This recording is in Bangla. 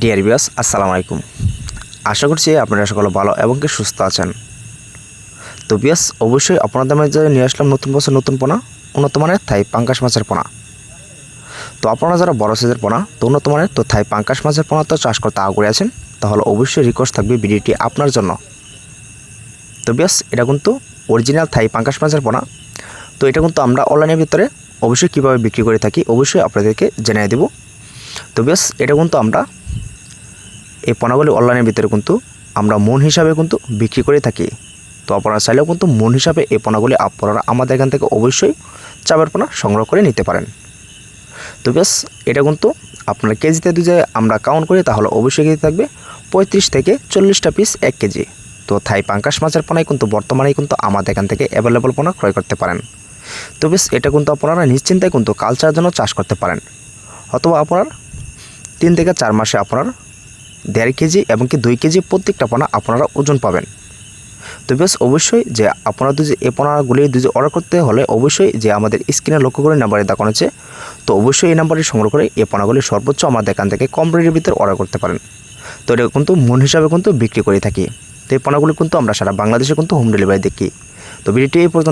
ডিয়ার বিয়াস আসসালামু আলাইকুম আশা করছি আপনারা সকলে ভালো এবং কি সুস্থ আছেন। তো বিয়াস অবশ্যই আপনাদের মাঝে নিয়ে আসলাম নতুন বছর নতুন পোনা, উন্নত মানের থাই পাঙ্কাশ মাছের পোনা। তো আপনারা যারা বড় সাইজের পোনা, তো উন্নত মানের, তো থাই পাঙ্কাশ মাছের পোনা তো চাষ করতে আগ্রহী আছেন, তাহলে অবশ্যই রিকোয়েস্ট থাকবে ভিডিওটি আপনার জন্য। তো বিয়াস এটা কিন্তু অরিজিনাল থাই পাঙ্কাশ মাছের পোনা। তো এটা কিন্তু আমরা অনলাইনের ভিতরে অবশ্যই কীভাবে বিক্রি করে থাকি, অবশ্যই আপনাদেরকে জানিয়ে দেব। তো বেশ এটা কিন্তু আমরা এই পোনাগুলি অনলাইনের ভিতরে কিন্তু আমরা মন হিসাবে কিন্তু বিক্রি করে থাকি। তো আপনারা চাইলেও কিন্তু মন হিসাবে এই পোনাগুলি আপনারা আমাদের এখান থেকে অবশ্যই চাবের পোনা সংগ্রহ করে নিতে পারেন। তো বেশ এটা কিন্তু আপনার কেজিতে দুজে আমরা কাউন্ট করি, তাহলে অবশ্যই কেজি থাকবে পঁয়ত্রিশ থেকে চল্লিশটা পিস এক কেজি। তো থাই পাঙ্কাশ মাছের পোনাই কিন্তু বর্তমানে কিন্তু আমাদের এখান থেকে অ্যাভেলেবল পোনা ক্রয় করতে পারেন। তো বেশ এটা কিন্তু আপনারা নিশ্চিন্তায় কিন্তু কালচারের জন্য চাষ করতে পারেন। অথবা আপনার তিন থেকে চার মাসে আপনার দেড় কেজি এবং কি দুই কেজি প্রত্যেকটা পোনা আপনারা ওজন পাবেন। তো বেশ, অবশ্যই যে আপনারা যদি এই পোনাগুলি যদি অর্ডার করতে হলে অবশ্যই যে আমাদের স্ক্রিনে লক্ষ্য করে নাম্বারে দেখানো আছে। তো অবশ্যই এই নাম্বারে সংগ্রহ করে এই পোনাগুলি সর্বোচ্চ আমাদের এখান থেকে কম রেটের ভিতরে অর্ডার করতে পারেন। তো এটা কিন্তু মন হিসাবে কিন্তু বিক্রি করে থাকি। তো এই পোনাগুলি কিন্তু আমরা সারা বাংলাদেশে কিন্তু হোম ডেলিভারি দেখি। তো ভিডিওটি এই পর্যন্ত